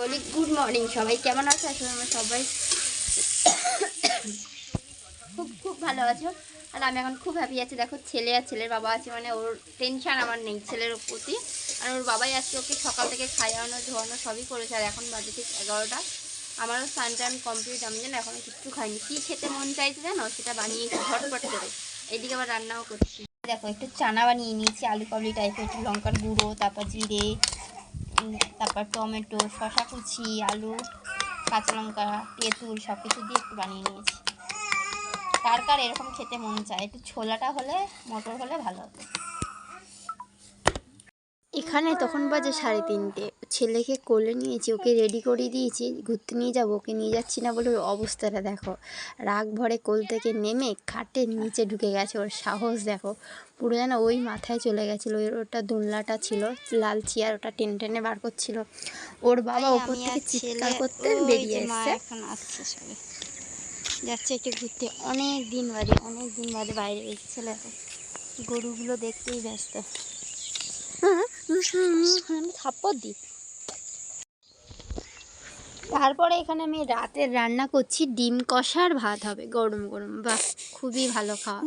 বলি good morning সবাই। কেমন আছো? আসলে আমরা সবাই খুব খুব ভালো আছো। আর আমি এখন খুব হ্যাপি আছি। দেখো, ছেলে আর ছেলের বাবা আছে মানে ওর টেনশন আমার নেই ছেলের প্রতি। আর ওর বাবাই আজকে ওকে সকাল থেকে খাইয়ানো, ধোয়ানো সবই করেছে, আর এখন বাজে ঠিক এগারোটা। আমারও স্নান টান কমপ্লিট আমি জানো এখনও কিচ্ছু খাইনি। কী খেতে মন চাইছে জানো? সেটা বানিয়েছি ঝটপট করে। এদিকে আবার রান্নাও করছি। দেখো, একটু চানা বানিয়ে নিয়েছি, আলু কাবলি টাইপের একটু লঙ্কার গুঁড়ো, তারপর জিরে তারপর টমেটো শশা কুচি, আলু, কাঁচা লঙ্কা, তেঁতুল সব কিছু দিয়ে একটু বানিয়ে নিয়েছি। কার কার এরকম খেতে মন চায়, একটু ছোলাটা হলে, মটর হলে ভালো হতো। এখানে তখন বাজে সাড়ে তিনটে। ছেলেকে কোলে নিয়েছি ওকে রেডি করে দিয়েছি ঘুরতে নিয়ে যাব ওকে নিয়ে যাচ্ছি না বলে ওর অবস্থাটা দেখো। রাগ ভরে কোল থেকে নেমে খাটের নিচে ঢুকে গেছে ওর সাহস দেখো। পুরো যেন ওই মাথায় চলে গেছিল ওর ওটা দোলনাটা ছিল লাল চেয়ার ওটা টেনে টেনে বার করছিল। ওর বাবা ওপর থেকে চিৎকার করতে বেরিয়ে এসছে। এখন আসছে যাচ্ছে একটু ঘুরতে। অনেক দিন বাদে অনেক দিন বাদে বাইরে এসেছিল গরুগুলো দেখতেই ব্যস্ত। আমি থাপ্পড় দিই তারপরে এখানে আমি রাতের রান্না করছি ডিম কষার ভাত হবে গরম গরম। বা খুবই ভালো খাওয়া।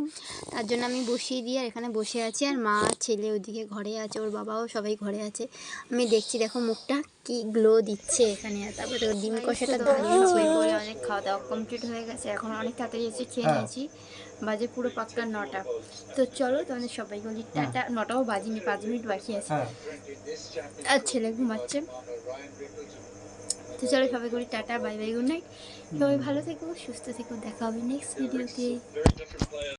তার জন্য আমি বসিয়ে দিয়ে আর এখানে বসে আছি আর মা ছেলে ওদিকে ঘরে আছে ওর বাবাও সবাই ঘরে আছে। আমি দেখছি দেখো মুখটা কি গ্লো দিচ্ছে এখানে তারপরে ওর ডিম কষাটা হবে। করে অনেক খাওয়া দাওয়া কমপ্লিট হয়ে গেছে। এখন অনেক তাড়াতাড়ি এসে খেয়ে হ্যাঁ। নিয়েছি। বাজে পুরো পাক্কা নটা। তো চলো তোমাদের সবাই বলি টাটা। নটাও বাজিনি পাঁচ মিনিট বাকি আছে। হ্যাঁ। আর ছেলে ঘুমাচ্ছে। তো চলো সবাই করি tata bye bye good night সবাই ভালো থেকো সুস্থ থেকো দেখা হবে নেক্সট ভিডিওতে